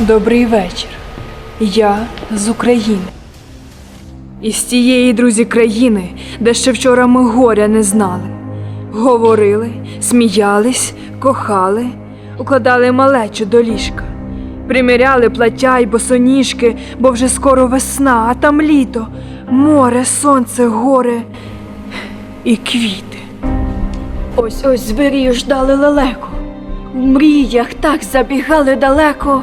Добрий вечір. Я з України. Із тієї, друзі, країни, де ще вчора ми горя не знали. Говорили, сміялись, кохали, укладали малечу до ліжка. Приміряли плаття й босоніжки, бо вже скоро весна, а там літо, море, сонце, горе і квіти. Ось ось звірі ждали лелеку. В мріях так забігали далеко.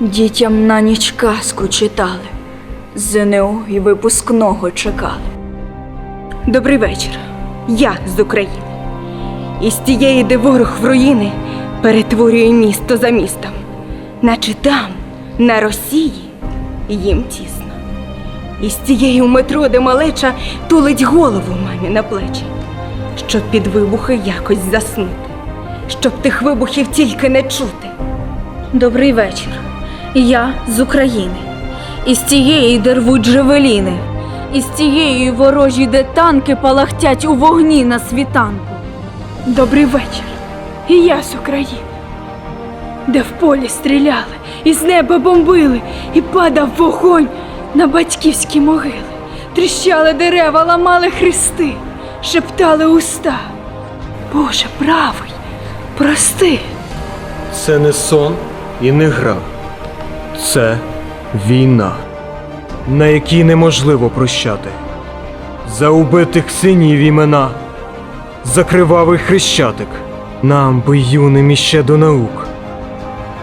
Дітям на ніч казку читали. ЗНО і випускного чекали. Добрий вечір. Я з України. Із тієї, де ворог в руїни перетворює місто за містом. Наче там, на Росії, їм тісно. Із тієї у метро, де малеча тулить голову мамі на плечі, щоб під вибухи якось заснути, щоб тих вибухів тільки не чути. Добрий вечір. Я з України. Із тієї, де рвуть джевеліни. Із тієї ворожі, де танки палахтять у вогні на світанку. Добрий вечір. І я з України, де в полі стріляли, і з неба бомбили, і падав вогонь на батьківські могили. Тріщали дерева, ламали хрести, шептали уста. Боже правий, прости. Це не сон і не гра. Це війна, на якій неможливо прощати. За убитих синів імена, за кривавий хрещатик. Нам би юним іще до наук.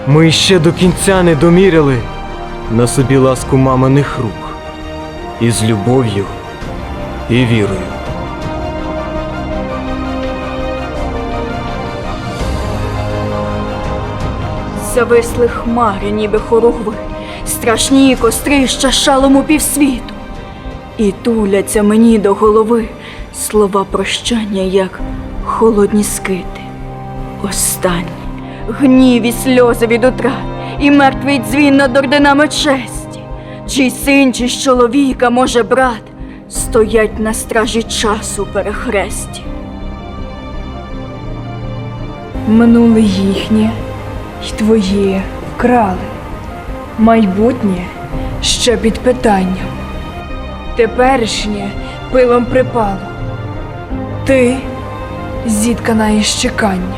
Ми іще до кінця не доміряли на собі ласку маминих рук. Із любов'ю і вірою. Зависли хмари, ніби хоругви, страшні кострища шалому півсвіту. І туляться мені до голови слова прощання, як холодні скити. Останні гнів і сльози від утра, і мертвий дзвін над орденами честі. Чий син, чи ж чоловіка, може брат, стоять на стражі часу перехресті. Минуле їхнє й твоє вкрали. Майбутнє ще під питанням. Теперішнє пилом припало. Ти зіткана із чекання.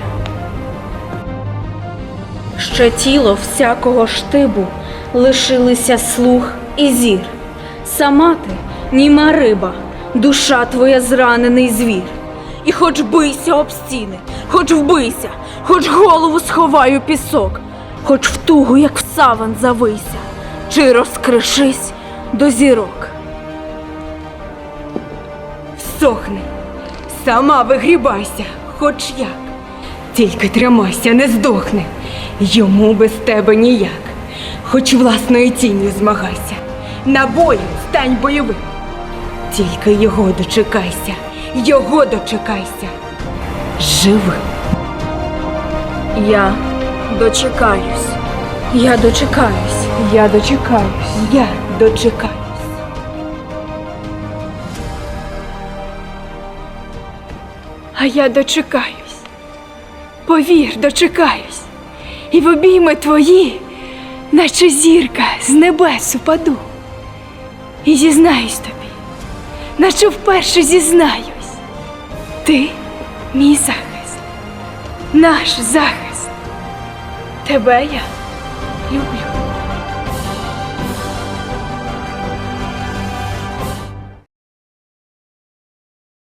Ще тіло всякого штибу лишилися слух і зір. Сама ти німа риба, душа твоя зранений звір. І хоч бийся об стіни, хоч вбийся, хоч голову сховай у пісок, хоч в тугу, як в саван завийся, чи розкришись до зірок. Всохни, сама вигрібайся, хоч як. Тільки тримайся, не здохни. Йому без тебе ніяк. Хоч власною тінню змагайся. На бою стань бойовим. Тільки його дочекайся, його дочекайся. Живим. Я дочекаюсь. Я дочекаюсь. Я дочекаюсь. Я дочекаюсь. А я дочекаюсь. Повір, дочекаюсь. І в обійми твої, наче зірка з небес упаду. І зізнаюсь тобі, наче вперше зізнаюсь. Ти мій захист, наш захист. Тебе я люблю.